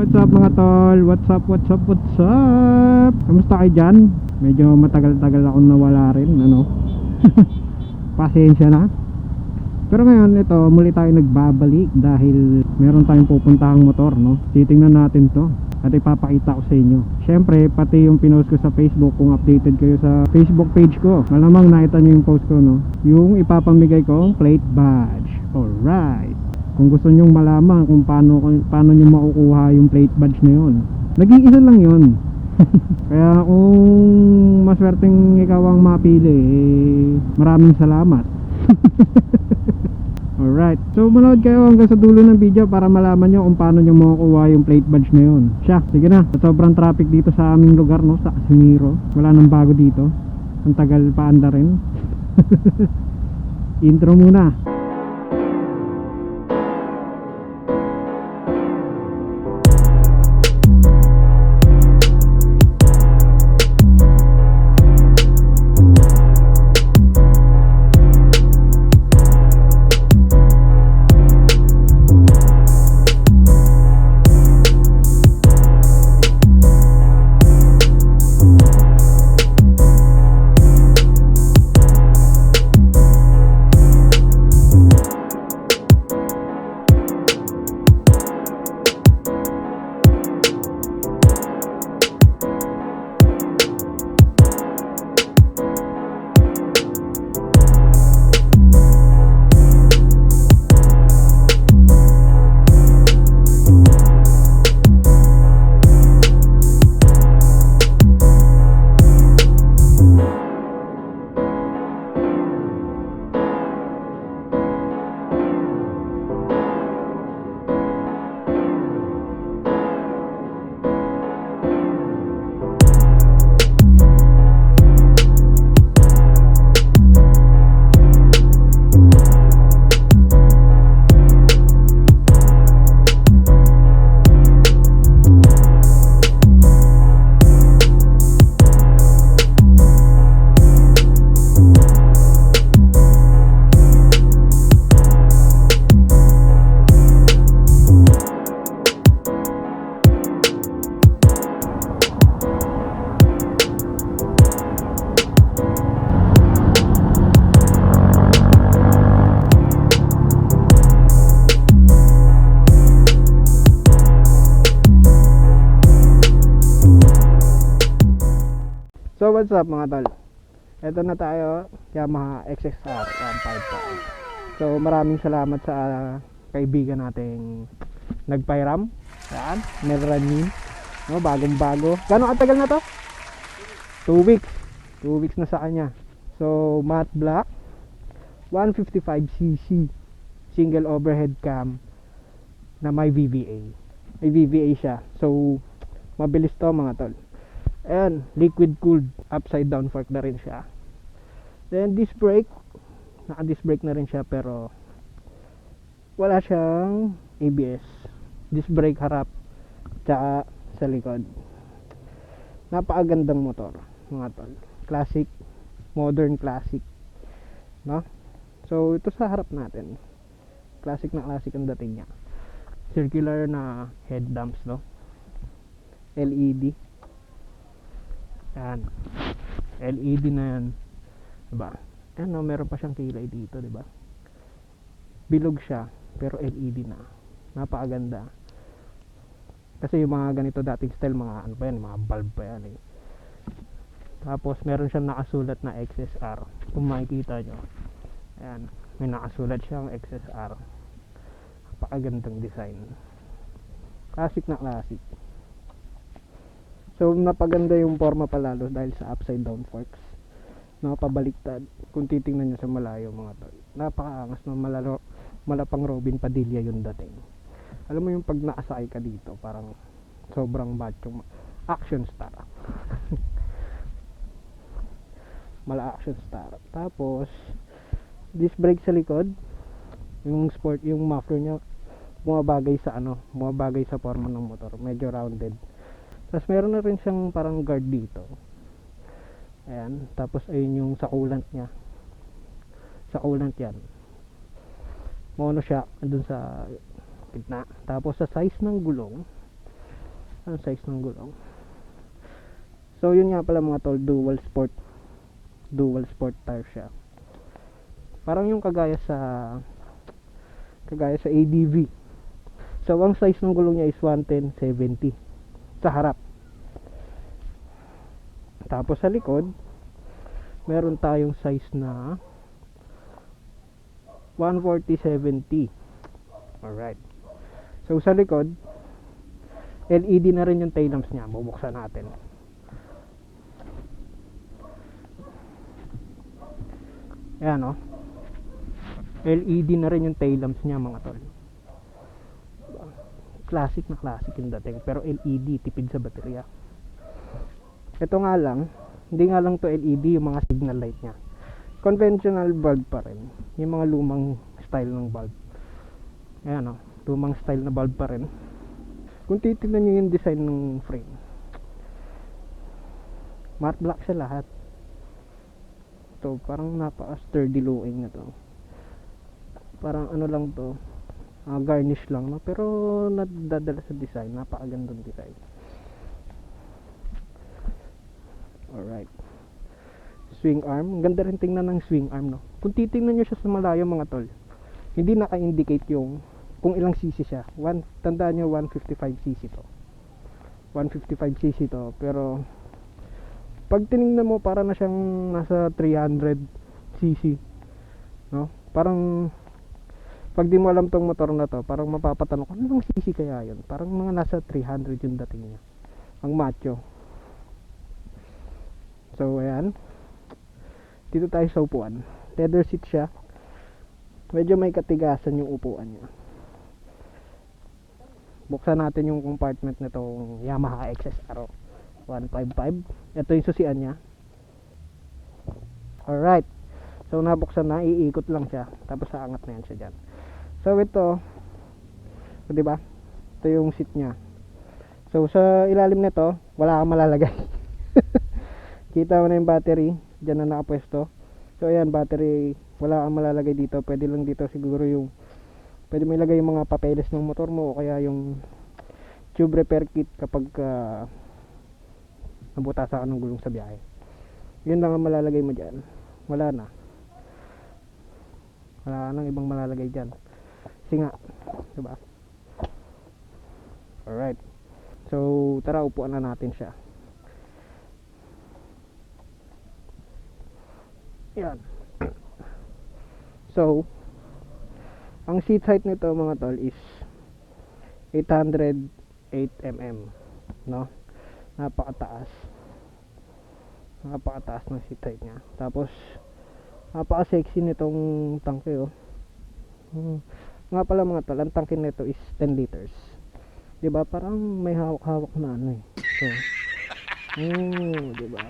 what's up mga tol? What's up, what's up, what's up? Kamusta kayo dyan? Medyo matagal-tagal akong nawala rin, ano? Pasensya na. Pero ngayon, ito, muli tayo nagbabalik dahil meron tayong pupuntahang motor, no? Titingnan natin to at ipapakita ko sa inyo. Syempre, pati yung pinost ko sa Facebook kung updated kayo sa Facebook page ko. Malamang nakita nyo yung post ko, no? Yung ipapamigay kong plate badge. Alright. Kung gusto nyong malaman kung paano, paano nyo makukuha yung plate badge na yun. Naging isa lang yun. Kaya kung maswerteng ikaw ang mapili, eh, maraming salamat. Alright. So manood kayo hanggang sa dulo ng video para malaman nyo kung paano nyo makukuha yung plate badge na yun. Siya, sige na. Sa sobrang traffic dito sa aming lugar, no? Sa Casimiro. Wala nang bago dito. Ang tagal paanda rin. Intro muna. What's up mga tol? Ito na tayo, Yamaha XXR 155. So maraming salamat sa ah, kaibigan nating nagpairam. Yan, Melranin. No, bagong bago. Gano'ng katagal na to? 2 weeks. 2 weeks na sa kanya. So matte black 155cc single overhead cam na may VVA. May VVA siya. So mabilis to mga tol. Ayan, liquid cooled upside down fork na rin siya. Then disc brake, naka disc brake na rin siya pero wala siyang ABS. Disc brake harap tsaka sa likod. Napakagandang motor, mga tol. Classic, modern classic. No? So ito sa harap natin. Classic na classic ang dating niya. Circular na headlamps, no? LED. Yan. LED na yan. Diba? Yan no, meron pa siyang kilay dito, diba? Bilog siya, pero LED na. Napakaganda. Kasi yung mga ganito dating style, mga ano pa yan, mga bulb pa yan eh. Tapos meron siyang nakasulat na XSR. Kung makikita nyo. Ayan. May nakasulat siyang XSR. Napakagandang design. Classic na classic. So napaganda yung forma palalo dahil sa upside down forks. Nakapabaliktad. Kung titingnan nyo sa malayo mga tol. Napakaangas na malalo, malapang Robin Padilla yung dating. Alam mo yung pag nakasakay ka dito, parang sobrang macho. Action star. Mala action star. Tapos, disc brake sa likod. Yung sport, yung muffler niya, bumabagay sa ano, bumabagay sa forma ng motor. Medyo rounded. Tapos meron na rin siyang parang guard dito. Ayan. Tapos ayun yung sa coolant niya. Sa coolant yan. Mono siya. Andun sa gitna. Tapos sa size ng gulong, Ang size ng gulong. So yun nga pala mga tol, dual sport. Dual sport tire siya. Parang yung kagaya sa kagaya sa ADV. So ang size ng gulong niya is 110-70 sa harap. Tapos sa likod, meron tayong size na 140-70. Alright. So sa likod, LED na rin yung tail lamps niya. Bubuksan natin. Ayan o. LED na rin yung tail lamps niya mga tol. Classic na classic yung dating. Pero LED, tipid sa baterya. Ito nga lang, hindi nga lang to LED yung mga signal light niya. Conventional bulb pa rin. Yung mga lumang style ng bulb. Ayan o. Lumang style na bulb pa rin. Kung titignan nyo yung design ng frame. Matte black siya lahat. To parang napaka-sturdy looking na to. Parang ano lang to. Ah, garnish lang no? Pero nadadala sa design napakagandang design. Alright. Swing arm. Ganda rin tingnan ng swing arm no? Kung titingnan nyo siya sa malayo mga tol hindi naka-indicate yung kung ilang cc siya. One, tandaan nyo 155cc to. 155cc to pero pag tiningnan mo para na siyang nasa 300cc no? Parang pag di mo alam tong motor na to parang mapapatanong ko ano cc kaya yun? Parang mga nasa 300 yung dating niya ang macho. So ayan. Dito tayo sa upuan. Leather seat siya. Medyo may katigasan yung upuan niya. Buksan natin yung compartment nitong Yamaha XSR 155 ito yung susian niya. Alright. So nabuksan na. Iikot lang siya. Tapos aangat na yan siya dyan so ito. O diba? Ito yung seat niya. So sa ilalim nito wala kang malalagay. Kita mo na yung battery. Dyan na nakapwesto. So ayan battery. Wala kang malalagay dito. Pwede lang dito siguro yung pwede mo ilagay yung mga papeles ng motor mo o kaya yung tube repair kit kapag uh, nabutasa ka ng gulong sa biyahe. Yun lang ang malalagay mo dyan. Wala na. Wala nang ibang malalagay dyan kasi nga diba? Alright. So tara upuan na natin siya. Yan. So ang seat height nito mga tol is 808 mm no? Napakataas. Napakataas ng seat height niya. Tapos napaka sexy nitong tangke oh. Hmm. Nga pala mga tol ang tangke nito is 10 liters. Di ba? Parang may hawak-hawak na ano eh. So oh, di ba?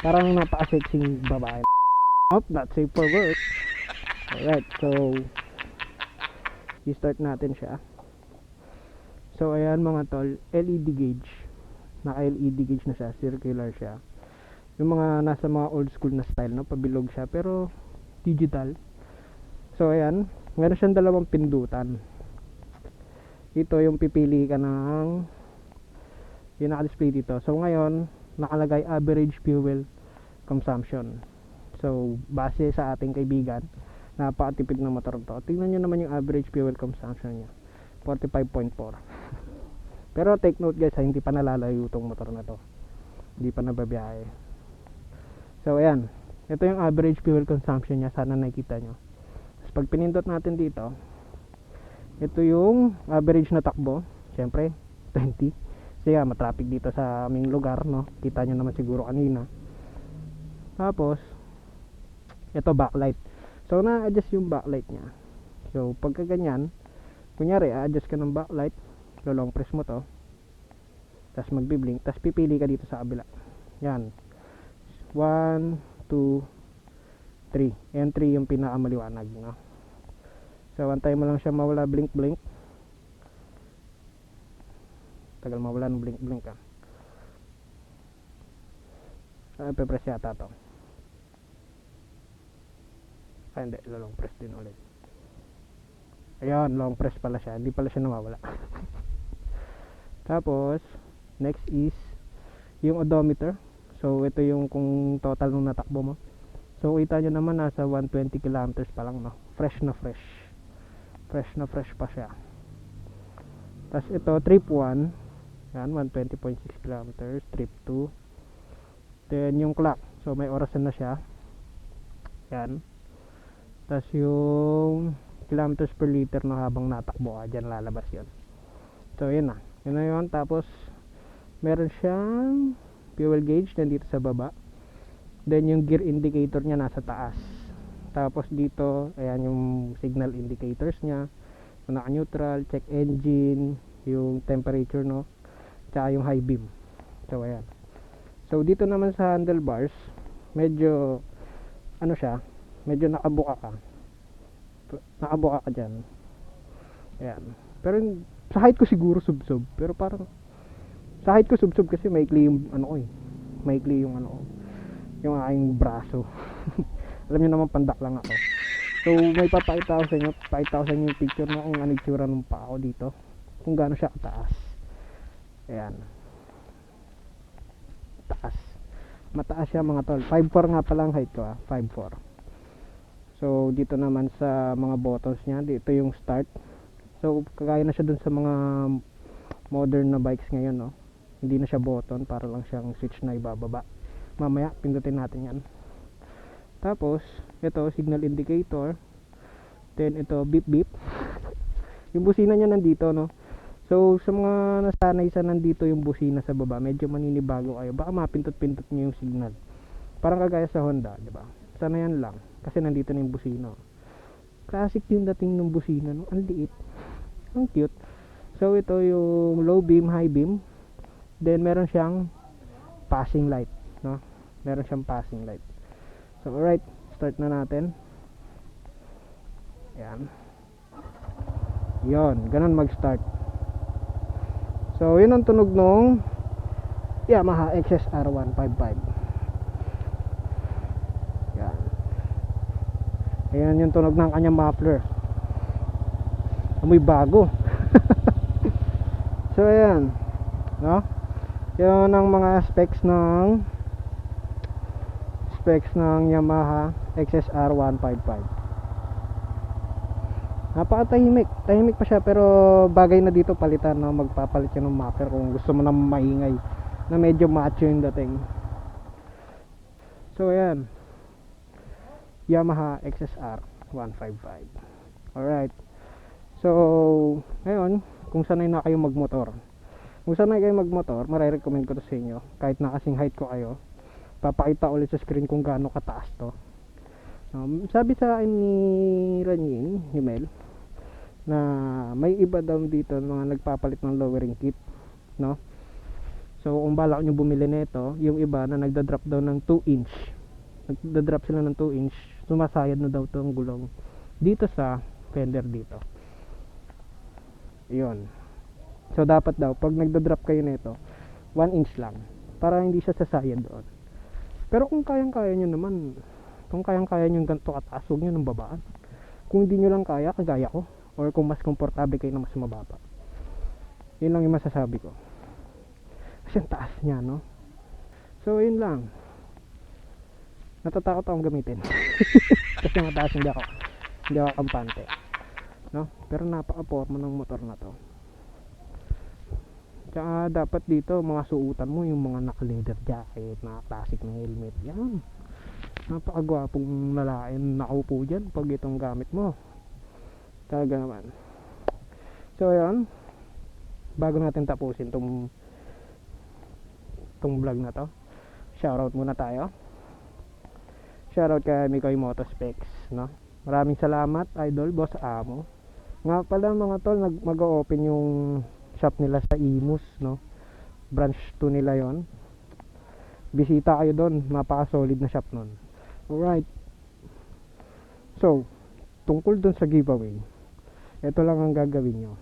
Parang napaka sexy babae. Oh, not safe for work. Alright so i-start natin siya. So ayan mga tol LED gauge. Naka LED gauge na siya circular siya. Yung mga nasa mga old school na style no? Pabilog siya pero digital so ayan. Meron siyang dalawang pindutan. Ito yung pipili ka ng yung naka-display dito. So ngayon nakalagay average fuel consumption. So base sa ating kaibigan napakatipid ng motor to. Tingnan nyo naman yung average fuel consumption niya. 45.4 pero take note guys hindi pa nalalayo tong motor na to. Hindi pa nababiyahe. So ayan. Ito yung average fuel consumption niya. Sana nakikita nyo pag pinindot natin dito ito yung average na takbo. Syempre 20 kasi nga matraffic dito sa aming lugar no? Kita nyo naman siguro kanina. Tapos ito backlight. So na-adjust yung backlight niya. So pagka ganyan kunyari a-adjust ka ng backlight so long press mo to tapos magbiblink tapos pipili ka dito sa kabila. Yan. 1 2 3 yan 3 yung pinakamaliwanag no? so antay mo lang siya mawala blink blink tagal mawala ng blink blink ah ay pepress yata to. Ay hindi. Long press din ulit. Ayun long press pala siya. Hindi pala siya nawawala. Tapos, next is yung odometer. So, ito yung kung total nung natakbo mo. So, kita nyo naman nasa 120 kilometers pa lang, no? Fresh na fresh. Fresh na fresh pa siya. Tapos ito, trip 1. Yan, 120.6 kilometers. Trip 2. Then, yung clock. So, may orasan na siya. Yan. Tapos yung kilometers per liter no habang natakbo ka, dyan lalabas yun. So, yun na. Yun na yun. Tapos, meron siyang fuel gauge nandito sa baba. Then, yung gear indicator niya nasa taas. Tapos dito, ayan yung signal indicators niya. Kung naka-neutral, check engine, yung temperature, no? Tsaka yung high beam. So, ayan. So, dito naman sa handlebars, medyo, ano siya, medyo nakabuka ka. Nakabuka ka dyan. Ayan. Pero, sa height ko siguro sub-sub. Pero parang, sa height ko sub-sub kasi maikli yung, ano ko eh. Maikli yung, ano ko. Yung aking braso. Alam niyo naman, pandak lang ako. So, may papakita ko sa inyo. Papakita ko sa inyo yung picture na kung ano yung tsura ng ko dito. Kung gaano siya kataas. Ayan. Taas. Mataas siya mga tol. 5'4 nga pala ang height ko ah. 5'4. So, dito naman sa mga buttons niya. Dito yung start. So, kagaya na siya dun sa mga modern na bikes ngayon, no? Hindi na siya button. Para lang siyang switch na ibababa. Mamaya, pindutin natin yan. Tapos, ito, signal indicator. Then, ito, beep beep. yung busina niya nandito, no? So, sa mga nasanay sa nandito yung busina sa baba, medyo maninibago kayo. Baka mapindot-pindot niyo yung signal. Parang kagaya sa Honda, di ba? Sana yan lang. Kasi nandito na yung busina. Classic yung dating ng busina, no? Ang liit. Ang cute. So, ito yung low beam, high beam. Then, meron siyang passing light? Meron siyang passing light. So, alright. Start na natin. Yan. Yon, ganun mag-start. So, yun ang tunog nung Yamaha XSR 155. Yan. Ayan yung tunog ng kanyang muffler. Amoy bago. so, ayan. No? Yun ang mga specs ng specs ng Yamaha XSR 155 napakatahimik. Tahimik pa siya pero bagay na dito palitan na magpapalit ka ng muffler kung gusto mo na maingay na medyo macho yung dating. So ayan. Yamaha XSR 155 alright. So ngayon kung sanay na kayo magmotor kung sanay kayo magmotor marirecommend ko to sa inyo. Kahit na kasing height ko kayo papakita ulit sa screen kung gaano kataas to Um, sabi sa akin ni Ranying, ni Mel, na may iba daw dito mga nagpapalit ng lowering kit, no? So, kung balak nyo bumili nito, yung iba na nagda-drop daw ng 2 inch, nagda-drop sila ng 2 inch, sumasayad na daw to ang gulong dito sa fender dito. Yun. So, dapat daw, pag nagda-drop kayo nito, 1 inch lang, para hindi siya sasayad doon. Pero kung kayang-kaya nyo naman, kung kayang-kaya nyo ganito kataas, huwag nyo nang babaan. Kung hindi nyo lang kaya, kagaya ko. Or kung mas komportable kayo na mas mababa. Yun lang yung masasabi ko. Kasi ang taas niya, no? So, yun lang. Natatakot akong gamitin. Kasi mataas hindi ako. Hindi ako kampante. No? Pero napaka-forma ng motor na to. Tsaka dapat dito, mga suutan mo, yung mga naka-leather jacket, na classic na helmet. Yan. Napakagwapong lalaki na nakaupo dyan pag itong gamit mo. Talaga naman. So ayun. Bago natin tapusin tong tong vlog na to shoutout muna tayo. Shoutout kay Mikoy Motospecs no? maraming salamat idol boss amo. Nga pala mga tol nag mag-open yung shop nila sa Imus no branch 2 nila yon bisita kayo doon napaka solid na shop nun Alright. So, tungkol dun sa giveaway, ito lang ang gagawin nyo.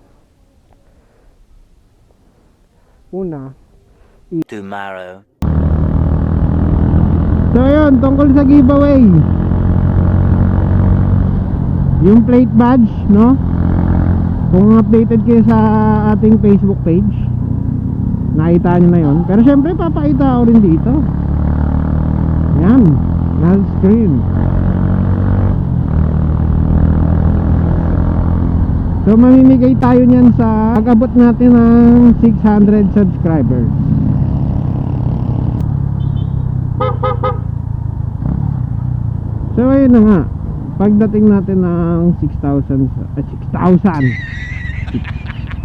Una, tomorrow. So yun, tungkol sa giveaway. Yung plate badge, no? Kung updated kayo sa ating Facebook page, Nakita nyo na yon. Pero syempre, papakita ako rin dito. Yan. Nasa screen. So, mamimigay tayo niyan sa pag-abot natin ng 600 subscribers. So, ayun na nga. Pagdating natin ng 6,000 uh, 6,000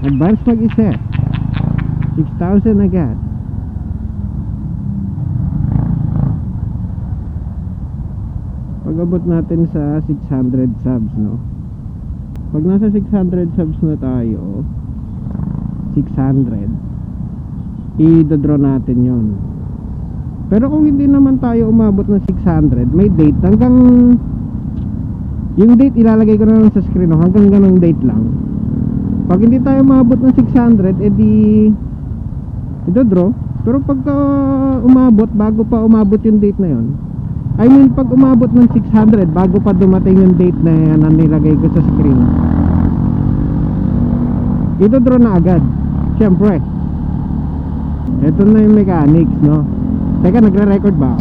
Advance mag-isip 6,000 agad. Pag-abot natin sa 600 subs no? Pag nasa 600 subs na tayo 600 I-draw natin yon pero kung hindi naman tayo umabot ng 600 May date hanggang Yung date ilalagay ko na lang sa screen no? Hanggang ganong date lang. Pag hindi tayo umabot ng 600 edi Ito draw Pero pagka umabot Bago pa umabot yung date na yon I mean pag umabot ng 600 Bago pa dumating yung date na yan Na nilagay ko sa screen Ito draw na agad. Siyempre. Ito na yung mechanics no? Teka, nagre-record ba?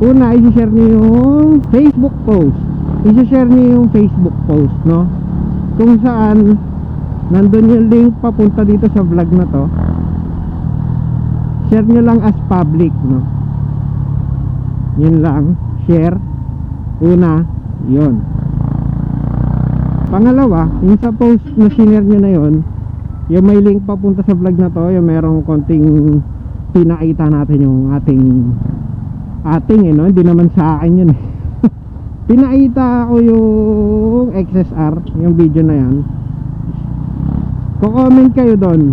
Una, isi-share niyo yung Facebook post. Isi-share niyo yung Facebook post, no? Kung saan nandun yung link papunta dito sa vlog na to. Share niyo lang as public, no? Yun lang, share. Una, yun. Pangalawa, yung sa post na sinare nyo na yun, yung may link papunta sa vlog na to yung merong konting pinakita natin yung ating ating eh no? Hindi naman sa akin yun eh. Pinakita ko yung XSR yung video na yan. Ko-comment kayo doon.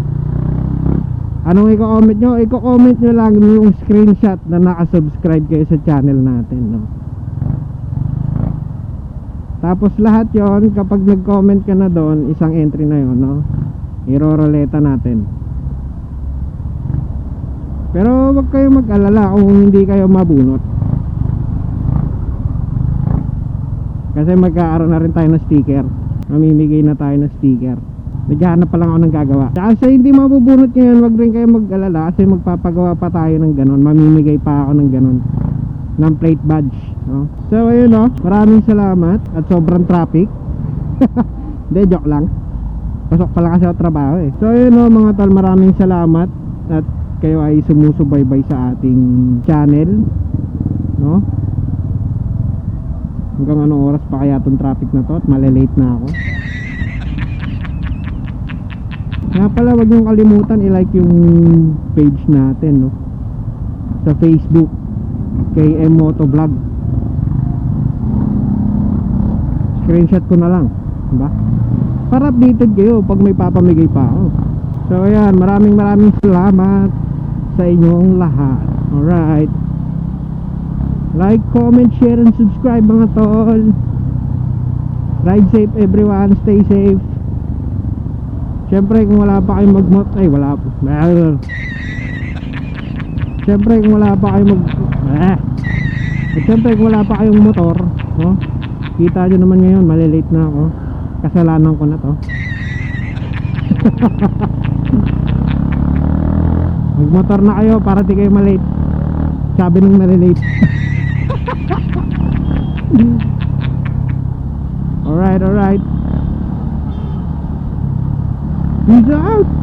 Anong i-comment nyo? I-comment nyo lang yung screenshot na nakasubscribe kayo sa channel natin no? Tapos lahat yon kapag nag-comment ka na doon isang entry na yon no? Iroroleta natin pero wag kayo mag-alala kung hindi kayo mabunot. Kasi magkaaroon na rin tayo ng sticker. Mamimigay na tayo ng sticker. Naghahanap pa lang ako ng gagawa. Kasi hindi mabubunot ngayon wag rin kayo mag-alala kasi magpapagawa pa tayo ng ganon mamimigay pa ako ng ganon ng plate badge no? so ayun no? Maraming salamat at sobrang traffic. Hindi joke lang. Pasok pala kasi ako trabaho eh. So yun o mga tol, maraming salamat at kayo ay sumusubaybay sa ating channel. No? Hanggang anong oras pa kaya itong traffic na to at malilate na ako. Nga pala wag niyong kalimutan i-like yung page natin no. Sa Facebook kay M Moto Vlog. Screenshot ko na lang, 'di ba? para updated kayo pag may papamigay pa ako so ayan maraming maraming salamat sa inyong lahat. Alright. Like, comment, share and subscribe mga tol. Ride safe everyone. Stay safe. Syempre kung wala pa kayong magmot ay wala pa. Syempre kung wala pa kayong mag eh. at syempre kung wala pa kayong motor no? kita nyo naman ngayon malilate na ako. Kasalanan ko na to magmotor na kayo para di kayo malate. Sabi nung malilate. Alright alright. Peace out